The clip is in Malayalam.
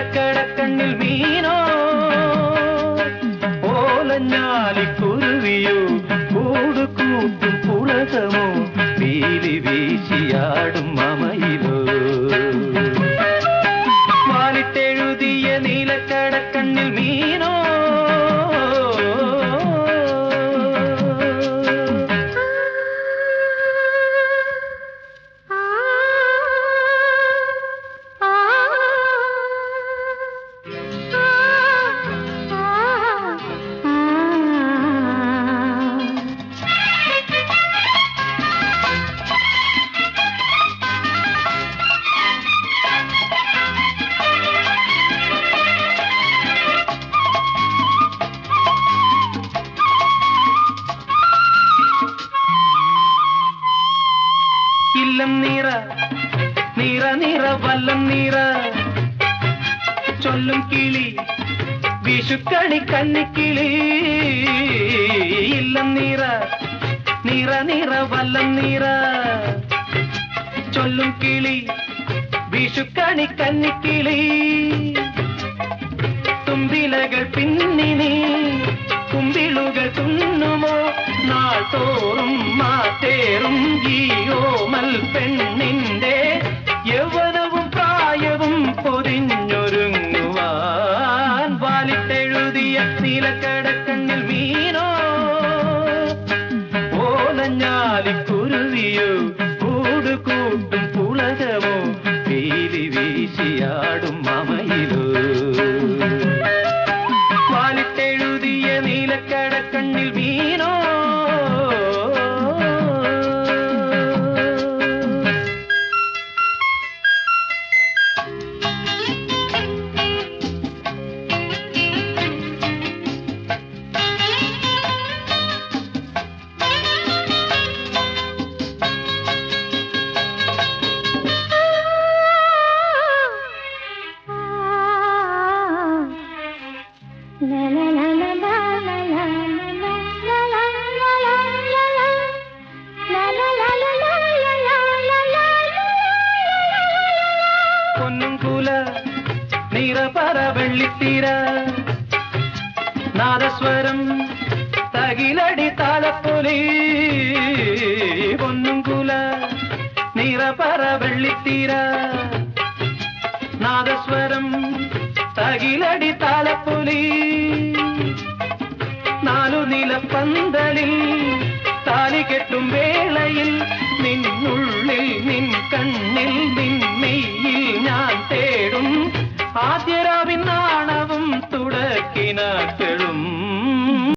നീലക്കടക്കണ്ണിൽ മീനോ ഓലഞ്ഞാലി കുരുവിയോ? കൂടുകൂട്ടും പുളകമോ? വീലി വീശിയാടും മമയിലോ? നീറ നിറ വല്ലം നിറ. ചൊല്ലും കിളി വിഷുക്കണി കന്നിക്കിളി ഇല്ലം നിറ നിറ നിറ വല്ലം നിറ. ചൊല്ലും കിളി വിഷുക്കണി കന്നിക്കിളി തുമ്പിലകൾ പിന്നിനി കുമ്പിളുകൾ തുന്നുമോ? നാൾ തോറും മാറ്റേറും ഈ ഓമൽ നീലക്കടക്കണ്ണിൽ മീനോ ഓലഞ്ഞാലിക്കുരുവിയോ കൂട് കൂട്ടും പുളകമോ? വീശിയാടും മമയിലോ பொன்னுங்குல நிறபர வெள்ளித்தீர. நாதஸ்வரம் தகிலடி தாளப்புலி. பொன்னுங்குல நிறபர வெள்ளித்தீர. நாதஸ்வரம் தகிலடி தாளப்புலி. കെട്ടും വേളയിൽ നിന്നുള്ളിൽ നിൻ കണ്ണിൽ നിന്നെയിൽ ഞാൻ തേടും ആദ്യരാവിൻ നാണവും തുടക്കിനാക്കളും